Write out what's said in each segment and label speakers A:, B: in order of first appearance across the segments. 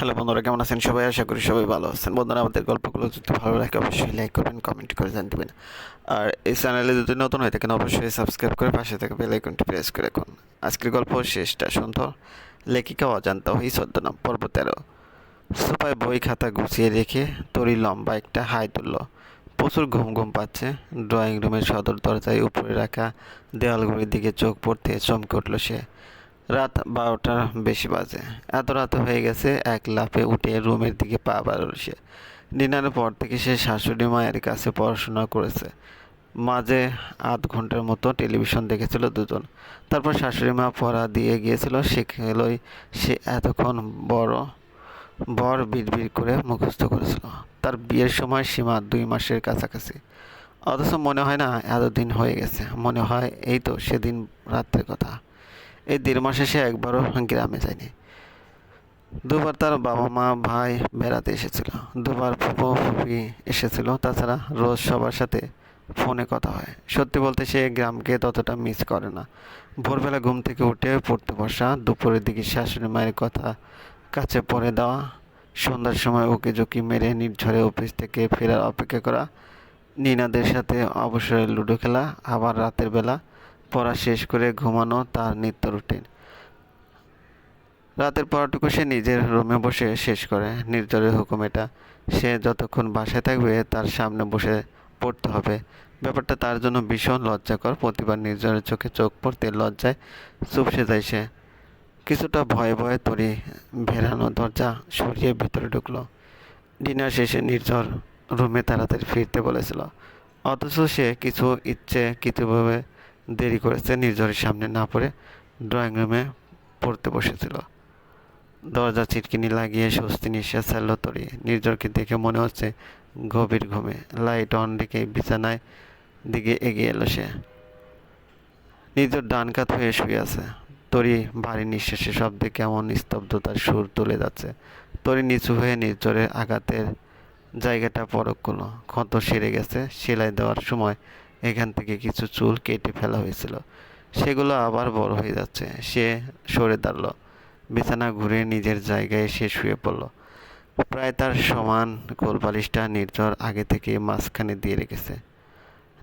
A: Hello বন্ধুরা, কেমন আছেন সবাই? আশা করি সবাই ভালো আছেন। বন্ধুরা, আমাদের গল্পগুলো যদি ভালো লাগে, অবশ্যই লাইক করবেন কমেন্ট করে জানতে দেবেন আর এই চ্যানেলে যদি নতুন হয়ে থাকেন, অবশ্যই সাবস্ক্রাইব করে পাশে থেকে বেল আইকনটি প্রেস করে রাখুন। আজকের গল্প শেষটা শুনতো লেখিকা অজান্তা হই ছদ্মনাম পর্ব তেরো। সোফায় বই খাতা গুছিয়ে রেখে তরি লম্বা একটা হাই তুলল। প্রচুর ঘুম ঘুম পাচ্ছে। ড্রয়িং রুমের সদর দরজায় উপরে রাখা দেওয়ালগুলির দিকে চোখ পড়তে চমকে উঠল সে। রাত বারোটার বেশি বাজে। এত রাত হয়ে গেছে, এক লাফে উঠে রুমের দিকে পা বাড়ল সে। ডিনারের পর থেকে সে শাশুড়ি মায়ের কাছে পড়াশোনা করেছে। মাঝে আধ ঘণ্টার মতো টেলিভিশন দেখেছিল দুজন। তারপর শাশুড়ি মা পড়া দিয়ে গিয়েছিল সেগুলোই সে এতক্ষণ বড়, বর বিড়বিড় করে মুখস্থ করেছিল। তার বিয়ের সময় সীমা দুই মাসের কাছাকাছি। অথচ মনে হয় না এতদিন হয়ে গেছে। মনে হয় এই তো সেদিন রাত্রের কথা। এই দেড় মাসে সে একবারও গ্রামে যায়নি। দুবার তার বাবা মা, ভাই বেড়াতে এসেছিল। দুবার ফুপো, ফুপি এসেছিল। তাছাড়া রোজ সবার সাথে ফোনে কথা হয়। সত্যি বলতে সে গ্রামকে ততটা মিস করে না। ভোরবেলা ঘুম থেকে উঠে পড়তে বসা, দুপুরের দিকে শাশুড়ি মায়ের কথা কাছে পড়ে দেওয়া, সন্ধ্যার সময় ওকে ঝুঁকি মেরে নির্ঝরে অফিস থেকে ফেরার অপেক্ষা করা, নিনাদের সাথে অবসরে লুডো খেলা, আবার রাতের বেলা পড়া শেষ করে ঘুমানো তার নিত্য রুটিন। রাতের পড়াটুকু সে নিজের রুমে বসে শেষ করে। নির্জরের হুকুম এটা। সে যতক্ষণ বাসায় থাকবে, তার সামনে বসে পড়তে হবে। ব্যাপারটা তার জন্য ভীষণ লজ্জাকর। প্রতিবার নির্জরের চোখে চোখ পড়তে লজ্জায় চুপসে যায় সে। কিছুটা ভয়ে ভয়ে তরি ভেরানো দরজা সরিয়ে ভেতরে ঢুকলো। ডিনার শেষে নির্ঝর রুমে তাড়াতাড়ি ফিরতে বলেছিল। অথচ সে কিছু ইচ্ছে, কিছুভাবে দেরি করেছে নির্ঝরের সামনে না পড়ে ড্রয়িং রুমে পড়তে বসেছিল। দরজা ছিটকিনি লাগিয়ে স্বস্তি নিঃশ্বাস ছাড়ল তরি। নির্ঝরকে দেখে মনে হচ্ছে গভীর ঘুমে। লাইট অন রেখে বিছানায় দিকে এগিয়ে এলো সে। নির্ঝর ডান কাত হয়ে শুয়ে আছে। তরি ভারী নিঃশ্বাসের শব্দে কেমন স্তব্ধতার সুর তুলে যাচ্ছে। তরি নিচু হয়ে নির্ঝরের আঘাতের জায়গাটা পরক করল। ক্ষত সেরে গেছে, সেলাই দেওয়ার সময় এখান থেকে কিছু চুল কেটে ফেলা হয়েছিল। সেগুলো আবার বড় হয়ে যাচ্ছে। সে সরে দাঁড়াল। বিছানা ঘুরে নিজের জায়গায় সে শুয়ে পড়ল। প্রায় তার সমান কোলবালিশটা নির্ঝর আগে থেকে মাঝখানে দিয়ে রেখেছে।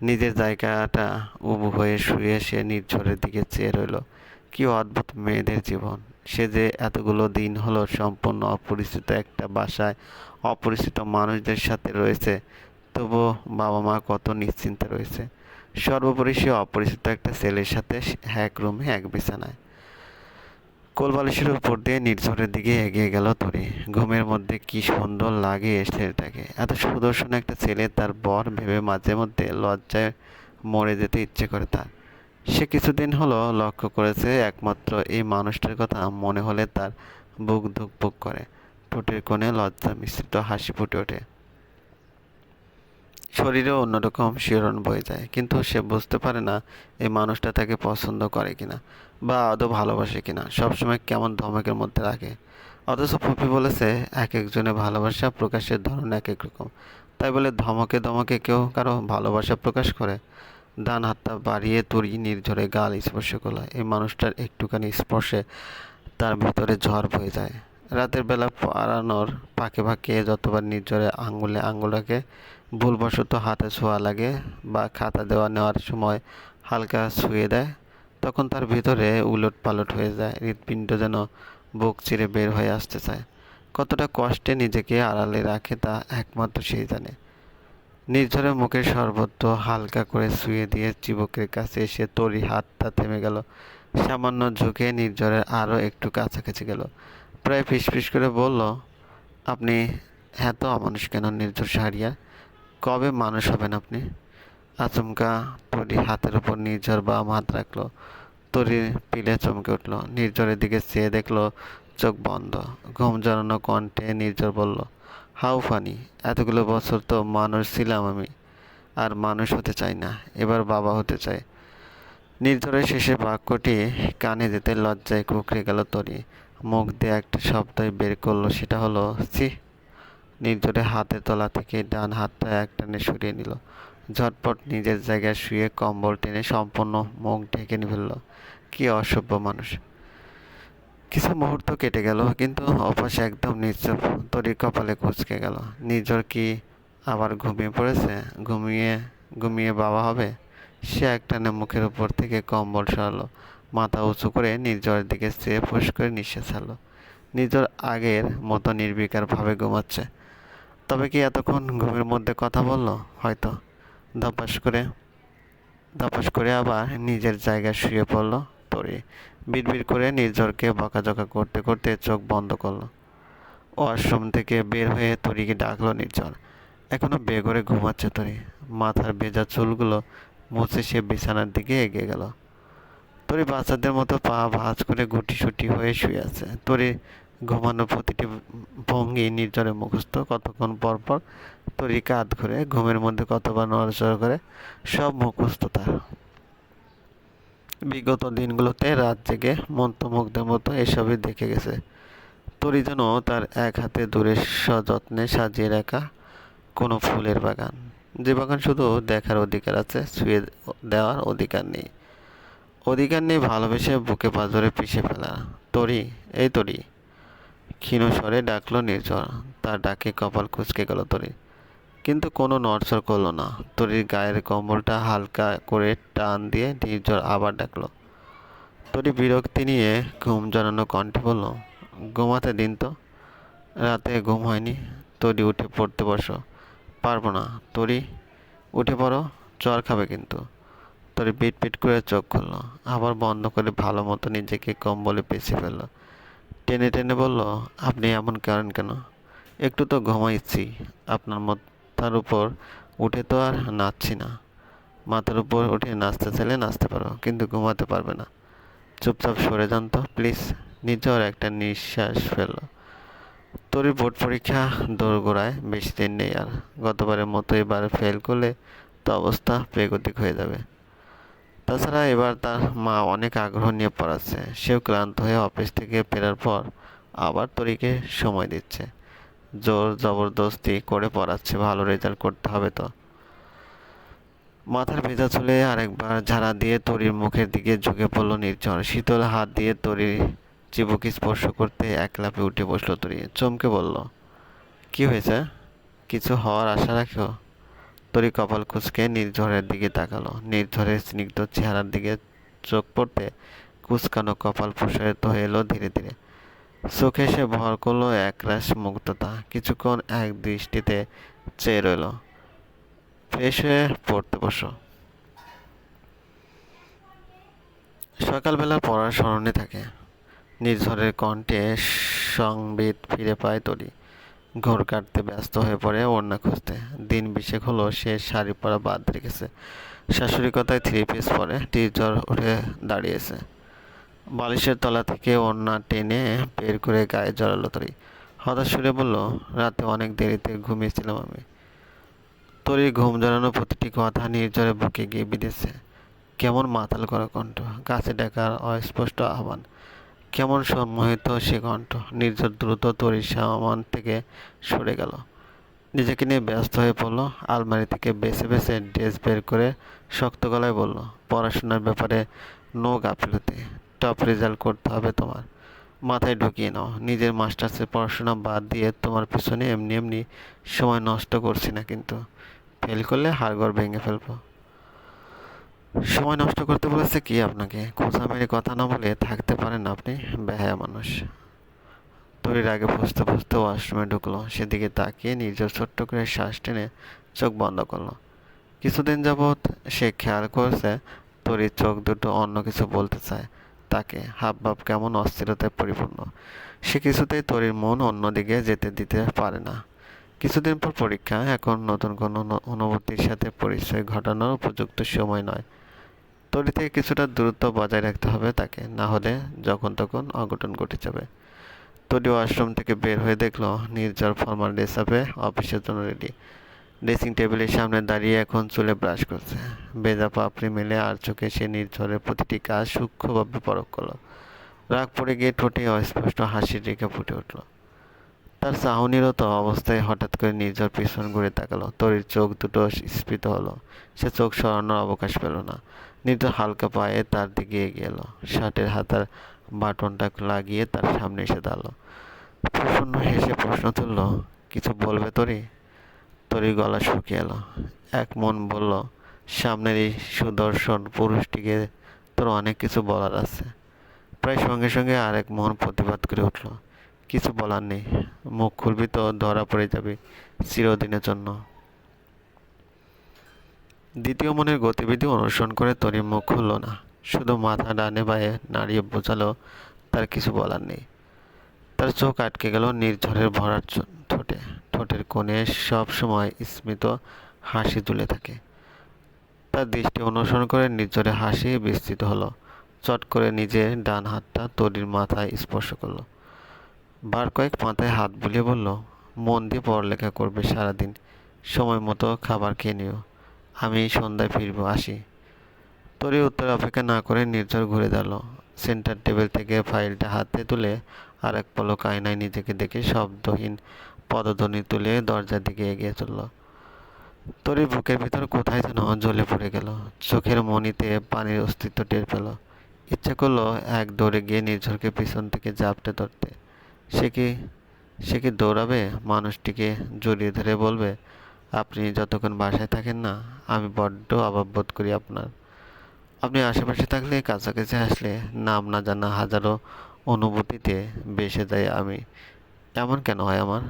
A: নিজের জায়গাটা উবু হয়ে শুয়ে সে নির্ঝরের দিকে চেয়ে রইল। কি অদ্ভুত মেয়েদের জীবন। সে যে এতগুলো দিন হলো সম্পূর্ণ অপরিচিত একটা বাসায় অপরিচিত মানুষদের সাথে রয়েছে তবুও বাবা মা কত নিশ্চিন্তে রয়েছে। সর্বোপরি সে অপরিচিত একটা ছেলের সাথে এক রুমে, এক বিছানায়। কোলবালিশের উপর দিয়ে নির্ঝরের দিকে এগিয়ে গেল তরি। ঘুমের মধ্যে কি সুন্দর লাগে এই ছেলেটাকে। এত সুদর্শন একটা ছেলে, তার বর ভেবে মাঝে মধ্যে লজ্জায় মরে যেতে ইচ্ছে করে তার। সে কিছুদিন হলো লক্ষ্য করেছে, একমাত্র এই মানুষটার কথা মনে হলে তার বুক ধুকপুক করে। ঠোঁটের কোণে লজ্জা মিশ্রিত হাসি ফুটে ওঠে। শরীরে অন্যরকম শিহরণ বয়ে যায়, কিন্তু সে বুঝতে পারে না এই মানুষটা তাকে পছন্দ করে কিনা বা আদৌ ভালোবাসে কিনা, সবসময় কেমন ধমকের মধ্যে রাখে অথচ ফুপি বলেছে, এক একজনের ভালোবাসা প্রকাশের ধরন এক এক রকম। তাই বলে ধমকে ধমকে কেউ কারও ভালোবাসা প্রকাশ করে? ডান হাতটা বাড়িয়ে তরি নির্ঝরে গাল স্পর্শ করল। এই মানুষটার একটুখানি স্পর্শে তার ভিতরে ঝড় বয়ে যায়। রাতের বেলা পাড়ানোর পাকে পাকে যতবার নির্ঝরে আঙ্গুলে আঙ্গুলটাকে ভুলবশত হাতে ছোঁয়া লাগে বা খাতা দেওয়া নেওয়ার সময় হালকা ছুঁয়ে দেয়, তখন তার ভিতরে উলট পালট হয়ে যায়, হৃৎপিণ্ড যেন বুক চিরে বের হয়ে আসতে চায়। কতটা কষ্টে নিজেকে আড়ালে রাখে তা একমাত্র সেই জানে। নির্ঝরের মুখে সর্বত্র হালকা করে শুয়ে দিয়ে চিবকের কাছে এসে তরি হাতটা থেমে গেল। সামান্য ঝুঁকে নির্ঝরের আরও একটু কাছাকাছি গেল। প্রায় ফিসফিস করে বলল, আপনি এত অমানুষ কেন নির্ঝর সারিয়া? কবে মানুষ হবেন আপনি? আচমকা তরি হাতের উপর নির্ঝর বাম হাত রাখল। তরি পিলে চমকে উঠল, নির্ঝরের দিকে চেয়ে দেখল, চোখ বন্ধ। ঘুম জড়ানো কণ্ঠে নির্ঝর বলল, হাউ ফানি, এতগুলো বছর তো মানুষ ছিলাম আমি, আর মানুষ হতে চাই না, এবার বাবা হতে চাই। নির্ঝরের শেষে বাক্যটি কানে যেতে লজ্জায় কুকড়ে গেল তরি। মুখ দিয়ে একটা শব্দই বের করল, সেটা হলো সি নির্ঝরে হাতের তলা থেকে ডান হাতটা এক টানে সরিয়ে নিল। ঝটপট নিজের জায়গায় শুয়ে কম্বল টেনে সম্পূর্ণ মুখ ঢেকে ফেলল। কি অসভ্য মানুষ। কিছু মুহূর্ত কেটে গেল, কিন্তু অপাশে একদম নিশ্চুপ। তরি কপালে কুচকে গেল। নিজর কি আবার ঘুমিয়ে পড়েছে? ঘুমিয়ে ঘুমিয়ে বাবা হবে? সে একটানে মুখের উপর থেকে কম্বল সরালো। মাথা উঁচু করে নির্জরের দিকে চেয়ে ফুস করে নিঃশ্বাস ছাড়লো। নিজর আগের মতো নির্বিকারভাবে ঘুমাচ্ছে। তবে কি এতক্ষণ ঘুমের মধ্যে কথা বলল? হয়তো। ধপাস করে ধপাস করে আবার নিজের জায়গায় শুয়ে পড়ল তরি। বিড়বিড় করে নির্ঝরকে বকাঝকা করতে করতে চোখ বন্ধ করল। ওয়াশরুম থেকে বের হয়ে তরিকে ডাকলো নির্ঝর। এখনও বেঘরে ঘুমাচ্ছে তরি। মাথার ভেজা চুলগুলো মুছে সে বিছানার দিকে এগিয়ে গেল। তরি বাচ্চাদের মতো পা ভাঁজ করে গুটি সুটি হয়ে শুয়ে আছে। তরি ঘুমানোর প্রতিটি ভঙ্গি নির্জরে মুখস্থ, কতক্ষণ পর পর তরি কাত ঘুরে, ঘুমের মধ্যে কতবার নড়াচড়া করে, সব মুখস্থ তার বিগত দিনগুলোতে রাত জেগে মন্ত্রমুগ্ধের মতো এসবই দেখে গেছে। তরি যেন তার এক হাতে দূরে সযত্নে সাজিয়ে রাখা কোনো ফুলের বাগান। যে বাগান শুধু দেখার অধিকার আছে, ছুঁয়ে দেওয়ার অধিকার নেই। অধিকার নেই ভালোবেসে বুকে পাঁজরে পিষে ফেলা। তরি, এই তরি। ক্ষীণ স্বরে ডাকলো নির্ঝর। তার ডাকে কপাল কুচকে গেল তরি। কিন্তু কোনো নড়চড় করল না। তরির গায়ের কম্বলটা হালকা করে টান দিয়ে নির্ঝর আবার ডাকলো। তরি বিরক্তি নিয়ে ঘুম জড়ানো কণ্ঠে বলল, ঘুমাতে দিন তো। রাতে ঘুম হয়নি। তরি উঠে পড়তে বসো পারব না। তরি, উঠে পড়ো। জ্বর খাবে কিন্তু। তরি পিট পিট করে চোখ খুললো। আবার বন্ধ করে ভালো মতো নিজেকে কম্বলে পেঁচে ফেলল। টেনে টেনে বলল, আপনি এমন করেন কেন? একটু তো ঘুমাইছি। আপনার মাথার উপর উঠে তো আর নাচছি না। মাথার উপর উঠে নাচতে চাইলে নাচতে পারো, কিন্তু ঘুমাতে পারবে না। চুপচাপ সরে যান তো, প্লিজ। নিজের একটা নিঃশ্বাস ফেলল। তোর বোর্ড পরীক্ষা দোরগোড়ায় বেশি দিন নেই আর। গতবারের মতো এবার ফেল করলে তো অবস্থা বেগতিক হয়ে যাবে। তাছাড়া এবার তার মা অনেক আগ্রহ নিয়ে পড়াচ্ছে। সেও ক্লান্ত হয়ে অফিস থেকে ফেরার পর আবার তরিকে সময় দিচ্ছে। জোর জবরদস্তি করে পড়াচ্ছে, ভালো রেজাল্ট করতে হবে তো। মাথার ভেজা চুলে আরেকবার ঝাড়া দিয়ে তরির মুখের দিকে ঝুঁকে পড়ল নির্ঝর শীতল হাত দিয়ে তরির চিবুকে স্পর্শ করতে এক লাফে উঠে বসল তরি। চমকে বলল, কি হয়েছে? কিছু হওয়ার আশা রাখো? তরি কপাল কুচকে নির্ঝরের দিকে তাকালো। নির্ঝরের স্নিগ্ধ চেহারার দিকে চোখ পড়তে কুচকানো কপাল প্রসারিত হয়ে এলো ধীরে ধীরে। চোখে সে ভর করল একরাশ মুগ্ধতা। কিছুক্ষণ এক দৃষ্টিতে চেয়ে রইল, ফ্রেশ হয়ে পড়তে বসো। সকালবেলা পড়ার স্মরণে থাকে। নির্ঝরের কণ্ঠে সংবিত ফিরে পায় তরি। ঘর কাটতে ব্যস্ত হয়ে পড়ে ওড়না খুঁজতে। দিন বিশেক হলো সে শাড়ি পরা বাদ রেখেছে শাশুড়ি কথায় থ্রি পিস পরে টিচার উঠে দাঁড়িয়েছে। বালিশের তলা থেকে ওড়না টেনে বের করে গায়ে জড়ালো তরি। হঠাৎ সুরে বলল, রাতে অনেক দেরিতে ঘুমিয়েছিলাম আমি। তরি ঘুম জড়ানো প্রতিটি কথা নির্জরে বুকে গিয়ে বিঁধেছে। কেমন মাতাল করা কণ্ঠ গাছে ডাকার অস্পষ্ট আহ্বান। কেমন সম্মোহিত সে কণ্ঠ? নির্ঝর দ্রুত তরি সামান থেকে সরে গেল। নিজেকে নিয়ে ব্যস্ত হয়ে পড়ল। আলমারি থেকে বেছে বেছে ড্রেস বের করে শক্ত গলায় বলল, পড়াশোনার ব্যাপারে নো গাফিলতি। টপ রেজাল্ট করতে হবে তোমার। মাথায় ঢুকিয়ে নাও। নিজের মাস্টার্সের পড়াশোনা বাদ দিয়ে তোমার পিছনে এমনি এমনি সময় নষ্ট করছি না কিন্তু। ফেল করলে হাড়গড় ভেঙে ফেলব। সময় নষ্ট করতে বলেছে কি আপনাকে? খোঁচা মেরে কথা না বলে থাকতে পারেন আপনি, বেহায়া মানুষ। তরির আগে ফুসতে ফুসতে ওয়াশরুমে ঢুকলো, সেদিকে তাকিয়ে নিজের ছোট্ট করে শ্বাস টেনে চোখ বন্ধ করল। কিছুদিন যাবৎ সে খেয়াল করছে তরির চোখ দুটো অন্য কিছু বলতে চায়। তাকে হাব ভাব কেমন অস্থিরতায় পরিপূর্ণ। সে কিছুতেই তরির মন অন্যদিকে যেতে দিতে পারে না। কিছুদিন পর পরীক্ষা, এখন নতুন কোনো অনুভূতির সাথে পরিচয় ঘটানোর উপযুক্ত সময় নয়। তরি থেকে কিছুটা দূরত্ব বজায় রাখতে হবে তাকে, না হলে যখন তখন অঘটন ঘটে যাবে। তরি ওয়াশরুম থেকে বের হয়ে দেখল নির্জর ফর্মাল ড্রেস আপে অফিসের জন্য রেডি ড্রেসিং টেবিলের সামনে দাঁড়িয়ে এখন চুলে ব্রাশ করছে। বেজা পাপড়ি মেলে আর চোখে সে নির্ঝরের প্রতিটি কাজ সূক্ষ্মভাবে পরখ করল। রাগ পড়ে গিয়ে ঠোঁটে অস্পষ্ট হাসির রেখে ফুটে উঠল। তার চাহনিরত অবস্থায় হঠাৎ করে নির্ঝর পিছন ঘুরে তাকালো। তরির চোখ দুটো স্ফীত হলো। সে চোখ সরানোর অবকাশ পেল না। নির্ঝর হালকা পায়ে তার দিকে এগিয়ে এলো। শার্টের হাতার বাটনটা লাগিয়ে তার সামনে এসে দাঁড়াল। প্রসন্ন হেসে প্রশ্ন তুললো, কিছু বলবে তোরি? তোরই গলা শুকিয়ে এলো। এক মন বলল, সামনের এই সুদর্শন পুরুষটিকে তোর অনেক কিছু বলার আছে। প্রায় সঙ্গে সঙ্গে আরেক মন প্রতিবাদ করে উঠল, কিছু বলার নেই। মুখ খুলবি তো ধরা পড়ে যাবে চিরদিনের জন্য। দ্বিতীয় মনের গতিবিধি অনুসরণ করে তরি মুখ খুলল না। শুধু মাথা ডানে বায়ে নাড়িয়ে বোঝালো, তার কিছু বলার নেই। তার চোখ আটকে গেল নির্ঝরের ভরার ঠোঁটে। ঠোঁটের কোণে সব সময় স্মিত হাসি তুলে থাকে। তার দৃষ্টি অনুসরণ করে নির্ঝরে হাসি বিস্তৃত হলো। চট করে নিজের ডান হাতটা তরির মাথায় স্পর্শ করল। বার কয়েক মাথায় হাত বুলিয়ে বলল, মন দিয়ে পড়ালেখা করবে সারাদিন। সময় মতো খাবার খেয়ে নিও। আমি সন্ধ্যায় ফিরবো, আসি। তরি উত্তর অপেক্ষা না করে নির্ঝর ঘুরে দাঁড়াল। সেন্টার টেবিল থেকে ফাইলটা হাতে তুলে আর এক পলক আয়নায় নিজেকে দেখে শব্দহীন পদধ্বনি তুলে দরজার দিকে এগিয়ে চলল। তরি বুকের ভিতর কোথায় যেন জ্বলে পড়ে গেল। চোখের মনিতে পানির অস্তিত্ব টের পেল। ইচ্ছে করল এক দৌড়ে গিয়ে নির্ঝরকে পিছন থেকে জাপটে ধরতে। সে কি সে কি দৌড়াবে? মানুষটিকে জড়িয়ে ধরে বলবে আপনি যতক্ষণ বাসায় থাকেন না, আমি বড্ড অভাব বোধ করি আপনার। আপনি আশেপাশে থাকলে, কাছাকাছি আসলে নাম না জানা হাজারো অনুভূতিতে বেসে যাই আমি। এমন কেন হয় আমার?